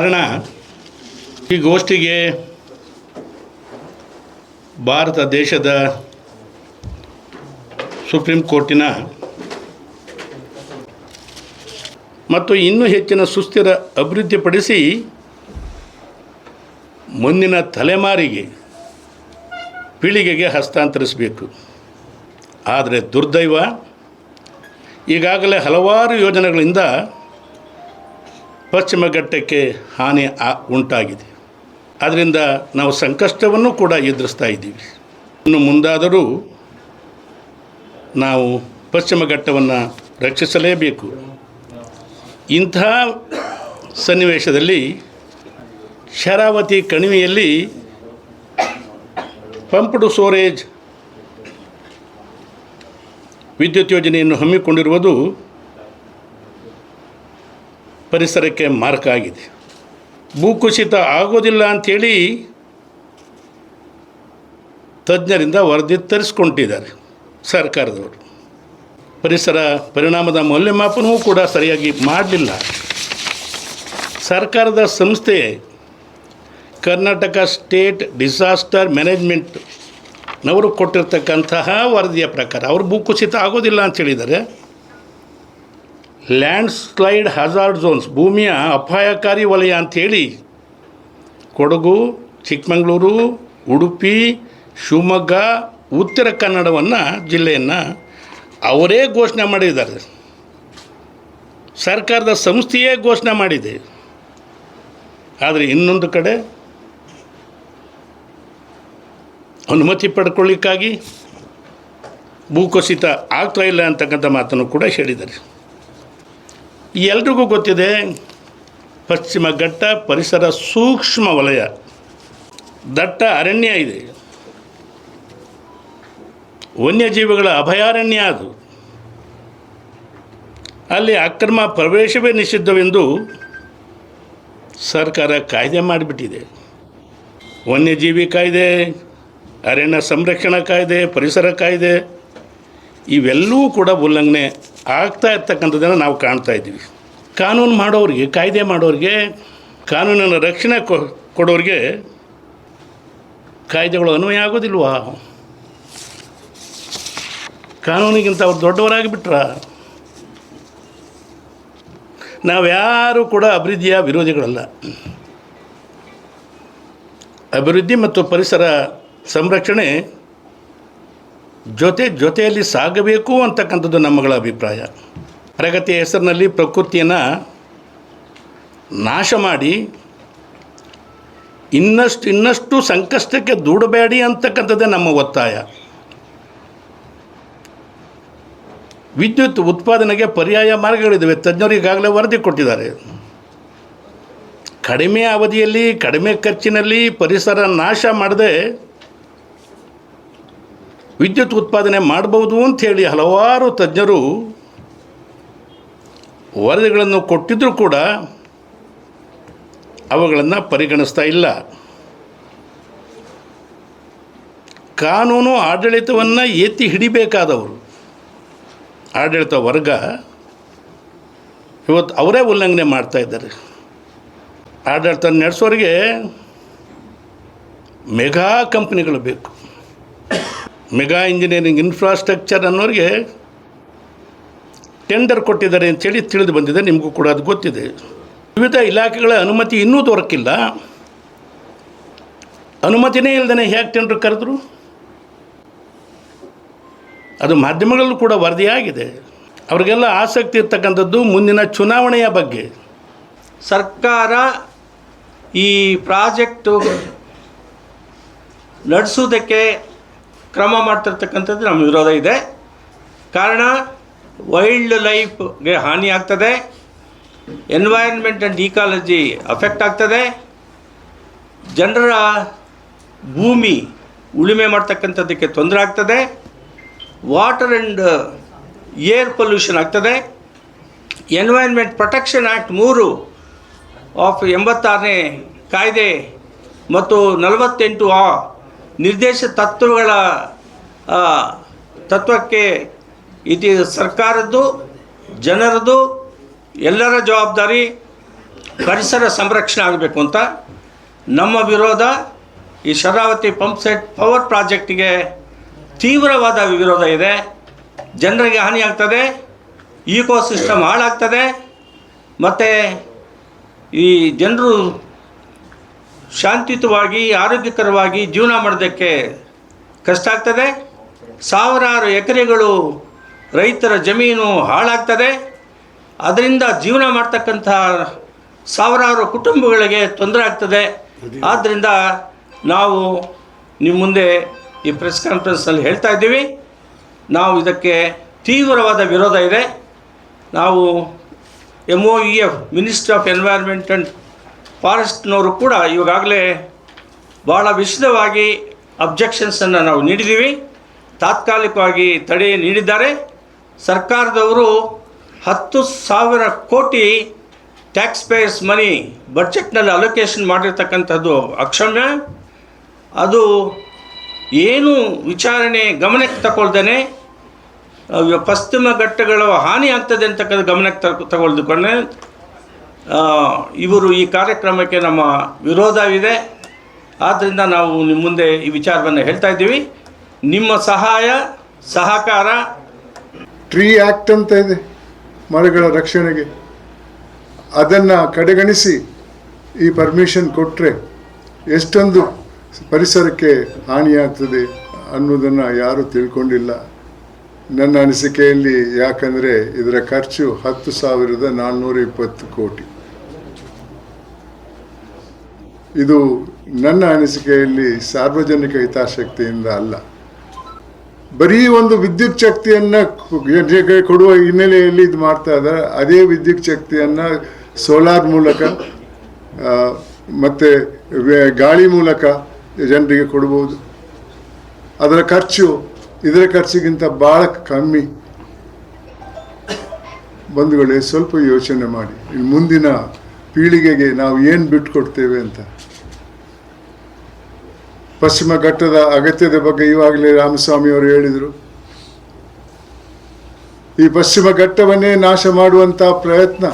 ಕಾರಣ, ಈ ಗೋಷ್ಠಿಗೆ ಭಾರತ ದೇಶದ ಸುಪ್ರೀಂ ಕೋರ್ಟಿನ ಮತ್ತು ಇನ್ನೂ ಹೆಚ್ಚಿನ ಸುಸ್ಥಿರ ಅಭಿವೃದ್ಧಿಪಡಿಸಿ ಮುಂದಿನ ತಲೆಮಾರಿಗೆ ಪೀಳಿಗೆಗೆ ಹಸ್ತಾಂತರಿಸಬೇಕು. ಆದರೆ ದುರ್ದೈವ, ಈಗಾಗಲೇ ಹಲವಾರು ಯೋಜನೆಗಳಿಂದ ಪಶ್ಚಿಮ ಘಟ್ಟಕ್ಕೆ ಹಾನಿ ಆ ಉಂಟಾಗಿದೆ. ಅದರಿಂದ ನಾವು ಸಂಕಷ್ಟವನ್ನು ಕೂಡ ಎದುರಿಸ್ತಾ ಇದ್ದೀವಿ. ಇನ್ನು ಮುಂದಾದರೂ ನಾವು ಪಶ್ಚಿಮ ಘಟ್ಟವನ್ನು ರಕ್ಷಿಸಲೇಬೇಕು. ಇಂತಹ ಸನ್ನಿವೇಶದಲ್ಲಿ ಶರಾವತಿ ಕಣಿವೆಯಲ್ಲಿ ಪಂಪ್ಡ್ ಸ್ಟೋರೇಜ್ ವಿದ್ಯುತ್ ಯೋಜನೆಯನ್ನು ಹಮ್ಮಿಕೊಂಡಿರುವುದು ಪರಿಸರಕ್ಕೆ ಮಾರಕ ಆಗಿದೆ. ಭೂಕುಸಿತ ಆಗೋದಿಲ್ಲ ಅಂಥೇಳಿ ತಜ್ಞರಿಂದ ವರದಿ ತರಿಸ್ಕೊಂಡಿದ್ದಾರೆ ಸರ್ಕಾರದವರು. ಪರಿಸರ ಪರಿಣಾಮದ ಮೌಲ್ಯಮಾಪನವೂ ಕೂಡ ಸರಿಯಾಗಿ ಮಾಡಲಿಲ್ಲ. ಸರ್ಕಾರದ ಸಂಸ್ಥೆ ಕರ್ನಾಟಕ ಸ್ಟೇಟ್ ಡಿಸಾಸ್ಟರ್ ಮ್ಯಾನೇಜ್ಮೆಂಟ್ ನವರು ಕೊಟ್ಟಿರ್ತಕ್ಕಂತಹ ವರದಿಯ ಪ್ರಕಾರ ಅವರು ಭೂಕುಸಿತ ಆಗೋದಿಲ್ಲ ಅಂತ ಹೇಳಿದ್ದಾರೆ. ಲ್ಯಾಂಡ್ ಸ್ಲೈಡ್ ಹಜಾರ್ಡ್ ಝೋನ್ಸ್ ಭೂಮಿಯ ಅಪಾಯಕಾರಿ ವಲಯ ಅಂಥೇಳಿ ಕೊಡಗು, ಚಿಕ್ಕಮಗಳೂರು, ಉಡುಪಿ, ಶಿವಮೊಗ್ಗ, ಉತ್ತರ ಕನ್ನಡವನ್ನು ಜಿಲ್ಲೆಯನ್ನು ಅವರೇ ಘೋಷಣೆ ಮಾಡಿದ್ದಾರೆ. ಸರ್ಕಾರದ ಸಂಸ್ಥೆಯೇ ಘೋಷಣೆ ಮಾಡಿದೆ. ಆದರೆ ಇನ್ನೊಂದು ಕಡೆ ಅನುಮತಿ ಪಡ್ಕೊಳ್ಳಿಕ್ಕಾಗಿ ಭೂಕುಸಿತ ಆಗ್ತಾ ಇಲ್ಲ ಅಂತಕ್ಕಂಥ ಮಾತನ್ನು ಕೂಡ ಹೇಳಿದ್ದಾರೆ. ಎಲ್ರಿಗೂ ಗೊತ್ತಿದೆ, ಪಶ್ಚಿಮ ಘಟ್ಟ ಪರಿಸರ ಸೂಕ್ಷ್ಮ ವಲಯ. ದಟ್ಟ ಅರಣ್ಯ ಇದೆ. ವನ್ಯಜೀವಿಗಳ ಅಭಯಾರಣ್ಯ ಅದು. ಅಲ್ಲಿ ಅಕ್ರಮ ಪ್ರವೇಶವೇ ನಿಷಿದ್ಧವೆಂದು ಸರ್ಕಾರ ಕಾಯ್ದೆ ಮಾಡಿಬಿಟ್ಟಿದೆ. ವನ್ಯಜೀವಿ ಕಾಯ್ದೆ, ಅರಣ್ಯ ಸಂರಕ್ಷಣಾ ಕಾಯ್ದೆ, ಪರಿಸರ ಕಾಯ್ದೆ ಇವೆಲ್ಲವೂ ಕೂಡ ಉಲ್ಲಂಘನೆ ಆಗ್ತಾ ಇರ್ತಕ್ಕಂಥದ್ದನ್ನು ನಾವು ಕಾಣ್ತಾ ಇದ್ದೀವಿ. ಕಾನೂನು ಮಾಡೋರಿಗೆ, ಕಾಯ್ದೆ ಮಾಡೋರಿಗೆ ಕಾನೂನಿನ ರಕ್ಷಣೆ ಕೊಡೋರಿಗೆ ಕಾಯ್ದೆಗಳು ಅನ್ವಯ ಆಗೋದಿಲ್ವಾ? ಕಾನೂನಿಗಿಂತ ಅವ್ರು ದೊಡ್ಡವರಾಗಿಬಿಟ್ರ? ನಾವ್ಯಾರೂ ಕೂಡ ಅಭಿವೃದ್ಧಿಯ ವಿರೋಧಿಗಳಲ್ಲ. ಅಭಿವೃದ್ಧಿ ಮತ್ತು ಪರಿಸರ ಸಂರಕ್ಷಣೆ ಜೊತೆ ಜೊತೆಯಲ್ಲಿ ಸಾಗಬೇಕು ಅಂತಕ್ಕಂಥದ್ದು ನಮ್ಮಗಳ ಅಭಿಪ್ರಾಯ. ಪ್ರಗತಿಯ ಹೆಸರಿನಲ್ಲಿ ಪ್ರಕೃತಿಯನ್ನು ನಾಶ ಮಾಡಿ ಇನ್ನಷ್ಟು ಇನ್ನಷ್ಟು ಸಂಕಷ್ಟಕ್ಕೆ ದೂಡಬೇಡಿ ಅಂತಕ್ಕಂಥದ್ದೇ ನಮ್ಮ ಒತ್ತಾಯ. ವಿದ್ಯುತ್ ಉತ್ಪಾದನೆಗೆ ಪರ್ಯಾಯ ಮಾರ್ಗಗಳಿದ್ದಾವೆ ತಜ್ಞರು ಈಗಾಗಲೇ ವರದಿ ಕೊಟ್ಟಿದ್ದಾರೆ. ಕಡಿಮೆ ಅವಧಿಯಲ್ಲಿ, ಕಡಿಮೆ ಖರ್ಚಿನಲ್ಲಿ ಪರಿಸರ ನಾಶ ಮಾಡದೆ ವಿದ್ಯುತ್ ಉತ್ಪಾದನೆ ಮಾಡ್ಬೋದು ಅಂಥೇಳಿ ಹಲವಾರು ತಜ್ಞರು ವರದಿಗಳನ್ನು ಕೊಟ್ಟಿದ್ದರೂ ಕೂಡ ಅವುಗಳನ್ನು ಪರಿಗಣಿಸ್ತಾ ಇಲ್ಲ. ಕಾನೂನು ಆಡಳಿತವನ್ನು ಎತ್ತಿ ಹಿಡಿಬೇಕಾದವರು, ಆಡಳಿತ ವರ್ಗ ಇವತ್ತು ಅವರೇ ಉಲ್ಲಂಘನೆ ಮಾಡ್ತಾ ಇದ್ದಾರೆ. ಆಡಳಿತ ನಡೆಸೋರಿಗೆ ಮೆಗಾ ಕಂಪ್ನಿಗಳು ಬೇಕು. ಮೆಗಾ ಇಂಜಿನಿಯರಿಂಗ್ ಇನ್ಫ್ರಾಸ್ಟ್ರಕ್ಚರ್ ಅನ್ನೋರಿಗೆ ಟೆಂಡರ್ ಕೊಟ್ಟಿದ್ದಾರೆ ಅಂತೇಳಿ ತಿಳಿದು ಬಂದಿದೆ. ನಿಮಗೂ ಕೂಡ ಅದು ಗೊತ್ತಿದೆ. ವಿವಿಧ ಇಲಾಖೆಗಳ ಅನುಮತಿ ಇನ್ನೂ ದೊರಕಿಲ್ಲ. ಅನುಮತಿನೇ ಇಲ್ಲದೇ ಹೇಗೆ ಟೆಂಡರ್ ಕರೆದ್ರು? ಅದು ಮಾಧ್ಯಮಗಳಲ್ಲೂ ಕೂಡ ವರದಿಯಾಗಿದೆ. ಅವರಿಗೆಲ್ಲ ಆಸಕ್ತಿ ಇರ್ತಕ್ಕಂಥದ್ದು ಮುಂದಿನ ಚುನಾವಣೆಯ ಬಗ್ಗೆ. ಸರ್ಕಾರ ಈ ಪ್ರಾಜೆಕ್ಟು ನಡೆಸೋದಕ್ಕೆ ಕ್ರಮ ಮಾಡ್ತಿರ್ತಕ್ಕಂಥದ್ದು ನಮ್ಮ ವಿರೋಧ ಇದೆ. ಕಾರಣ ವೈಲ್ಡ್ ಲೈಫ್ಗೆ ಹಾನಿ ಆಗ್ತದೆ. ಎನ್ವೈರನ್ಮೆಂಟ್ ಆ್ಯಂಡ್ ಈಕಾಲಜಿ ಅಫೆಕ್ಟ್ ಆಗ್ತದೆ. ಜನರ ಭೂಮಿ ಉಳುಮೆ ಮಾಡ್ತಕ್ಕಂಥದ್ದಕ್ಕೆ ತೊಂದರೆ ಆಗ್ತದೆ. ವಾಟರ್ ಆ್ಯಂಡ್ ಏರ್ ಪೊಲ್ಯೂಷನ್ ಆಗ್ತದೆ. ಎನ್ವೈರ್ನ್ಮೆಂಟ್ ಪ್ರೊಟೆಕ್ಷನ್ ಆ್ಯಕ್ಟ್ ಮೂರು ಆಫ್ ಎಂಬತ್ತಾರನೇ ಕಾಯ್ದೆ ಮತ್ತು ನಲವತ್ತೆಂಟು ಆ ನಿರ್ದೇಶ ತತ್ವಗಳ ತತ್ವಕ್ಕೆ ಇದು ಸರ್ಕಾರದ್ದು, ಜನರದ್ದು, ಎಲ್ಲರ ಜವಾಬ್ದಾರಿ ಪರಿಸರ ಸಂರಕ್ಷಣೆ ಆಗಬೇಕು ಅಂತ ನಮ್ಮ ವಿರೋಧ ಈ ಶರಾವತಿ ಪಂಪ್ ಸೆಟ್ ಪವರ್ ಪ್ರಾಜೆಕ್ಟಿಗೆ ತೀವ್ರವಾದ ವಿರೋಧ ಇದೆ. ಜನರಿಗೆ ಹಾನಿಯಾಗ್ತದೆ ಈಕೋ ಸಿಸ್ಟಮ್ ಹಾಳಾಗ್ತದೆ. ಮತ್ತು ಈ ಜನರು ಶಾಂತಿಯುತವಾಗಿ, ಆರೋಗ್ಯಕರವಾಗಿ ಜೀವನ ಮಾಡೋದಕ್ಕೆ ಕಷ್ಟ ಆಗ್ತದೆ. ಸಾವಿರಾರು ಎಕರೆಗಳು ರೈತರ ಜಮೀನು ಹಾಳಾಗ್ತದೆ. ಅದರಿಂದ ಜೀವನ ಮಾಡ್ತಕ್ಕಂಥ ಸಾವಿರಾರು ಕುಟುಂಬಗಳಿಗೆ ತೊಂದರೆ ಆಗ್ತದೆ. ಆದ್ದರಿಂದ ನಾವು ನಿಮ್ಮ ಮುಂದೆ ಈ ಪ್ರೆಸ್ ಕಾನ್ಫರೆನ್ಸ್ನಲ್ಲಿ ಹೇಳ್ತಾ ಇದ್ದೀವಿ. ನಾವು ಇದಕ್ಕೆ ತೀವ್ರವಾದ ವಿರೋಧ ಇದೆ. ನಾವು M O E F ministry of environment and ಫಾರೆಸ್ಟ್ನವರು ಕೂಡ ಇವಾಗಲೇ ಭಾಳ ವಿಶದವಾಗಿ ಅಬ್ಜೆಕ್ಷನ್ಸನ್ನು ನಾವು ನೀಡಿದ್ದೀವಿ ತಾತ್ಕಾಲಿಕವಾಗಿ ತಡೆ ನೀಡಿದ್ದಾರೆ. ಸರ್ಕಾರದವರು ಹತ್ತು ಸಾವಿರ ಕೋಟಿ ಟ್ಯಾಕ್ಸ್ ಪೇಯರ್ಸ್ ಮನಿ ಬಜೆಟ್ನಲ್ಲಿ ಅಲೋಕೇಶನ್ ಮಾಡಿರ್ತಕ್ಕಂಥದ್ದು ಅಕ್ಷಮ್ಯ. ಅದು ಏನು ವಿಚಾರಣೆ ಗಮನಕ್ಕೆ ತಗೊಳ್ದೇ ಪಶ್ಚಿಮ ಘಟ್ಟಗಳ ಹಾನಿ ಆಗ್ತದೆ ಅಂತಕ್ಕಂಥ ಗಮನಕ್ಕೆ ತಗೊ ತಗೊಳ್ದುಕೊಂಡೆ ಇವರು ಈ ಕಾರ್ಯಕ್ರಮಕ್ಕೆ ನಮ್ಮ ವಿರೋಧವಿದೆ. ಆದ್ದರಿಂದ ನಾವು ನಿಮ್ಮ ಮುಂದೆ ಈ ವಿಚಾರವನ್ನು ಹೇಳ್ತಾ ಇದ್ದೀವಿ. ನಿಮ್ಮ ಸಹಾಯ, ಸಹಕಾರ. ಟ್ರೀ ಆ್ಯಕ್ಟ್ ಅಂತ ಇದೆ ಮರಗಳ ರಕ್ಷಣೆಗೆ. ಅದನ್ನು ಕಡೆಗಣಿಸಿ ಈ ಪರ್ಮಿಷನ್ ಕೊಟ್ಟರೆ ಎಷ್ಟೊಂದು ಪರಿಸರಕ್ಕೆ ಹಾನಿಯಾಗ್ತದೆ ಅನ್ನೋದನ್ನು ಯಾರೂ ತಿಳ್ಕೊಂಡಿಲ್ಲ. ನನ್ನ ಅನಿಸಿಕೆಯಲ್ಲಿ ಯಾಕಂದರೆ ಇದರ ಖರ್ಚು ಹತ್ತು ಸಾವಿರದ ನಾನ್ನೂರ ಇಪ್ಪತ್ತು ಕೋಟಿ. ಇದು ನನ್ನ ಅನಿಸಿಕೆಯಲ್ಲಿ ಸಾರ್ವಜನಿಕ ಹಿತಾಸಕ್ತಿಯಿಂದ ಅಲ್ಲ. ಬರೀ ಒಂದು ವಿದ್ಯುತ್ ಶಕ್ತಿಯನ್ನ ಜನರಿಗೆ ಕೊಡುವ ಹಿನ್ನೆಲೆಯಲ್ಲಿ ಇದು ಮಾಡ್ತಾ ಇದ್ದಾರೆ. ಅದೇ ವಿದ್ಯುತ್ ಶಕ್ತಿಯನ್ನ ಸೋಲಾರ್ ಮೂಲಕ ಮತ್ತು ಗಾಳಿ ಮೂಲಕ ಜನರಿಗೆ ಕೊಡ್ಬೋದು. ಅದರ ಖರ್ಚು, ಇದರ ಖರ್ಚಿಗಿಂತ ಭಾಳ ಕಮ್ಮಿ. ಬಂಧುಗಳೇ, ಸ್ವಲ್ಪ ಯೋಚನೆ ಮಾಡಿ. ಮುಂದಿನ ಪೀಳಿಗೆಗೆ ನಾವು ಏನು ಬಿಟ್ಕೊಡ್ತೇವೆ ಅಂತ? ಪಶ್ಚಿಮ ಘಟ್ಟದ ಅಗತ್ಯದ ಬಗ್ಗೆ ಇವಾಗಲೇ ರಾಮಸ್ವಾಮಿ ಅವರು ಹೇಳಿದರು. ಈ ಪಶ್ಚಿಮ ಘಟ್ಟವನ್ನೇ ನಾಶ ಮಾಡುವಂಥ ಪ್ರಯತ್ನ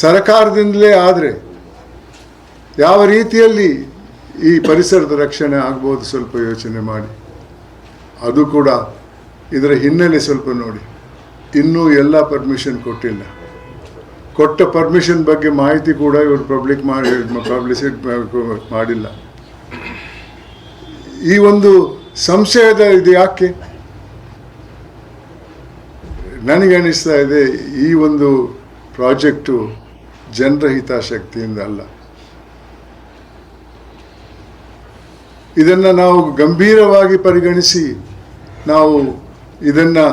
ಸರಕಾರದಿಂದಲೇ ಆದರೆ ಯಾವ ರೀತಿಯಲ್ಲಿ ಈ ಪರಿಸರದ ರಕ್ಷಣೆ ಆಗ್ಬೋದು ಸ್ವಲ್ಪ ಯೋಚನೆ ಮಾಡಿ. ಅದು ಕೂಡ ಇದರ ಹಿನ್ನೆಲೆ ಸ್ವಲ್ಪ ನೋಡಿ. ಇನ್ನೂ ಎಲ್ಲ ಪರ್ಮಿಷನ್ ಕೊಟ್ಟಿಲ್ಲ. ಕೊಟ್ಟ ಪರ್ಮಿಷನ್ ಬಗ್ಗೆ ಮಾಹಿತಿ ಕೂಡ ಇವರು ಪಬ್ಲಿಕ್ ಮಾಡಿ ಪಬ್ಲಿಸಿಟ್ ಮಾಡಿಲ್ಲ. ಈ ಒಂದು ಸಂಶಯದ ಇದು ಯಾಕೆ? ನನಗೆ ಅನಿಸ್ತಾ ಇದೆ, ಈ ಒಂದು ಪ್ರಾಜೆಕ್ಟು ಜನರ ಹಿತಾಸಕ್ತಿಯಿಂದ ಅಲ್ಲ. ಇದನ್ನು ನಾವು ಗಂಭೀರವಾಗಿ ಪರಿಗಣಿಸಿ, ನಾವು ಇದನ್ನು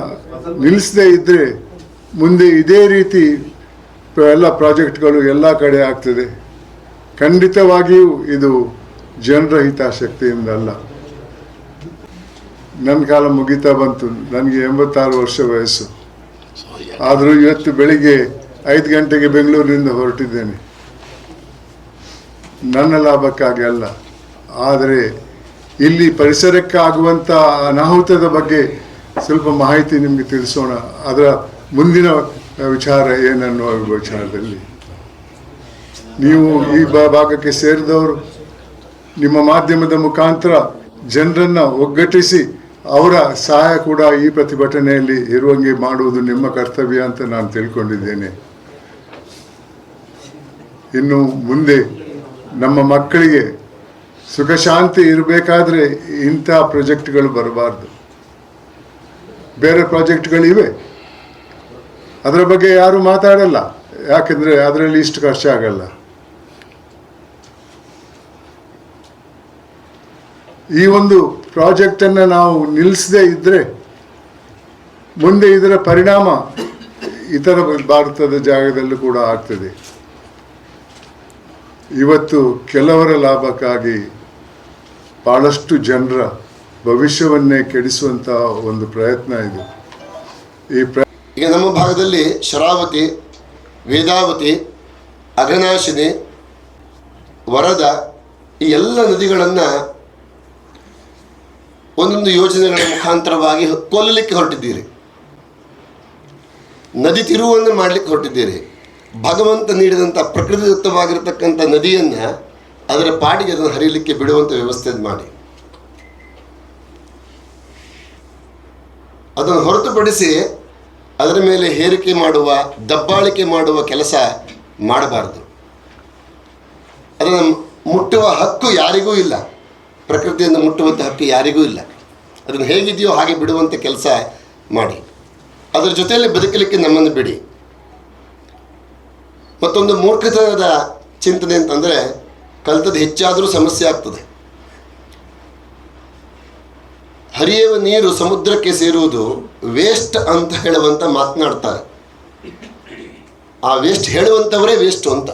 ನಿಲ್ಲಿಸದೇ ಇದ್ದರೆ ಮುಂದೆ ಇದೇ ರೀತಿ ಎಲ್ಲ ಪ್ರಾಜೆಕ್ಟ್ಗಳು ಎಲ್ಲ ಕಡೆ ಆಗ್ತದೆ. ಖಂಡಿತವಾಗಿಯೂ ಇದು ಜನರ ಹಿತಾಸಕ್ತಿಯಿಂದ ಅಲ್ಲ ನನ್ನ ಕಾಲ ಮುಗಿತಾ ಬಂತು. ನನಗೆ ಎಂಬತ್ತಾರು ವರ್ಷ ವಯಸ್ಸು. ಆದರೂ ಇವತ್ತು ಬೆಳಿಗ್ಗೆ ಐದು ಗಂಟೆಗೆ ಬೆಂಗಳೂರಿನಿಂದ ಹೊರಟಿದ್ದೇನೆ. ನನ್ನ ಲಾಭಕ್ಕಾಗಿ ಅಲ್ಲ. ಆದರೆ ಇಲ್ಲಿ ಪರಿಸರಕ್ಕೆ ಆಗುವಂಥ ಅನಾಹುತದ ಬಗ್ಗೆ ಸ್ವಲ್ಪ ಮಾಹಿತಿ ನಿಮಗೆ ತಿಳಿಸೋಣ. ಅದರ ಮುಂದಿನ ವಿಚಾರ ಏನನ್ನುವ ವಿಚಾರದಲ್ಲಿ? ನೀವು ಈ ಭಾಗಕ್ಕೆ ಸೇರಿದವರು, ನಿಮ್ಮ ಮಾಧ್ಯಮದ ಮುಖಾಂತರ ಜನರನ್ನು ಒಗ್ಗಟ್ಟಿಸಿ ಅವರ ಸಹಾಯ ಕೂಡ ಈ ಪ್ರತಿಭಟನೆಯಲ್ಲಿ ಇರುವಂಗೆ ಮಾಡುವುದು ನಿಮ್ಮ ಕರ್ತವ್ಯ ಅಂತ ನಾನು ತಿಳ್ಕೊಂಡಿದ್ದೇನೆ. ಇನ್ನು ಮುಂದೆ ನಮ್ಮ ಮಕ್ಕಳಿಗೆ ಸುಖ ಶಾಂತಿ ಇರಬೇಕಾದ್ರೆ ಇಂಥ ಪ್ರಾಜೆಕ್ಟ್ಗಳು ಬರಬಾರ್ದು. ಬೇರೆ ಪ್ರಾಜೆಕ್ಟ್ಗಳಿವೆ. ಅದರ ಬಗ್ಗೆ ಯಾರು ಮಾತಾಡಲ್ಲ. ಯಾಕೆಂದ್ರೆ ಅದರಲ್ಲಿ ಇಷ್ಟು ಖರ್ಚಾಗಲ್ಲ ಈ ಒಂದು ಪ್ರಾಜೆಕ್ಟನ್ನು ನಾವು ನಿಲ್ಲಿಸದೇ ಇದ್ದರೆ ಮುಂದೆ ಇದರ ಪರಿಣಾಮ ಇತರ ಭಾರತದ ಜಾಗದಲ್ಲೂ ಕೂಡ ಆಗ್ತದೆ. ಇವತ್ತು ಕೆಲವರ ಲಾಭಕ್ಕಾಗಿ ಭಾಳಷ್ಟು ಜನರ ಭವಿಷ್ಯವನ್ನೇ ಕೆಡಿಸುವಂತಹ ಒಂದು ಪ್ರಯತ್ನ ಇದು. ಈ ಪ್ರ ಈಗ ನಮ್ಮ ಭಾಗದಲ್ಲಿ ಶರಾವತಿ, ವೇದಾವತಿ, ಅಘನಾಶಿನಿ, ವರದ ಈ ಎಲ್ಲ ನದಿಗಳನ್ನು ಒಂದೊಂದು ಯೋಜನೆಗಳ ಮುಖಾಂತರವಾಗಿ ಕೊಲ್ಲಲಿಕ್ಕೆ ಹೊರಟಿದ್ದೀರಿ. ನದಿ ತಿರುವನ್ನು ಮಾಡಲಿಕ್ಕೆ ಹೊರಟಿದ್ದೀರಿ. ಭಗವಂತ ನೀಡಿದಂಥ ಪ್ರಕೃತಿದತ್ತವಾಗಿರತಕ್ಕಂಥ ನದಿಯನ್ನು ಅದರ ಪಾಡಿಗೆ ಅದನ್ನು ಹರಿಯಲಿಕ್ಕೆ ಬಿಡುವಂಥ ವ್ಯವಸ್ಥೆ ಮಾಡಿ. ಅದನ್ನು ಹೊರತುಪಡಿಸಿ ಅದರ ಮೇಲೆ ಹೇರಿಕೆ ಮಾಡುವ, ದಬ್ಬಾಳಿಕೆ ಮಾಡುವ ಕೆಲಸ ಮಾಡಬಾರದು. ಅದನ್ನು ಮುಟ್ಟುವ ಹಕ್ಕು ಯಾರಿಗೂ ಇಲ್ಲ. ಪ್ರಕೃತಿಯನ್ನು ಮುಟ್ಟುವಂಥ ಹಕ್ಕು ಯಾರಿಗೂ ಇಲ್ಲ. ಅದನ್ನು ಹೇಗಿದೆಯೋ ಹಾಗೆ ಬಿಡುವಂಥ ಕೆಲಸ ಮಾಡಿ. ಅದರ ಜೊತೆಯಲ್ಲಿ ಬದುಕಲಿಕ್ಕೆ ನಮ್ಮನ್ನು ಬಿಡಿ. ಮತ್ತೊಂದು ಮೂರ್ಖತನದ ಚಿಂತನೆ ಅಂತಂದರೆ, ಕಲಿತದ್ದು ಹೆಚ್ಚಾದರೂ ಸಮಸ್ಯೆ ಆಗ್ತದೆ. ಹರಿಯುವ ನೀರು ಸಮುದ್ರಕ್ಕೆ ಸೇರುವುದು ವೇಸ್ಟ್ ಅಂತ ಹೇಳುವಂತ ಮಾತನಾಡ್ತಾರೆ. ಆ ವೇಸ್ಟ್ ಹೇಳುವಂಥವರೇ ವೇಸ್ಟ್ ಅಂತ.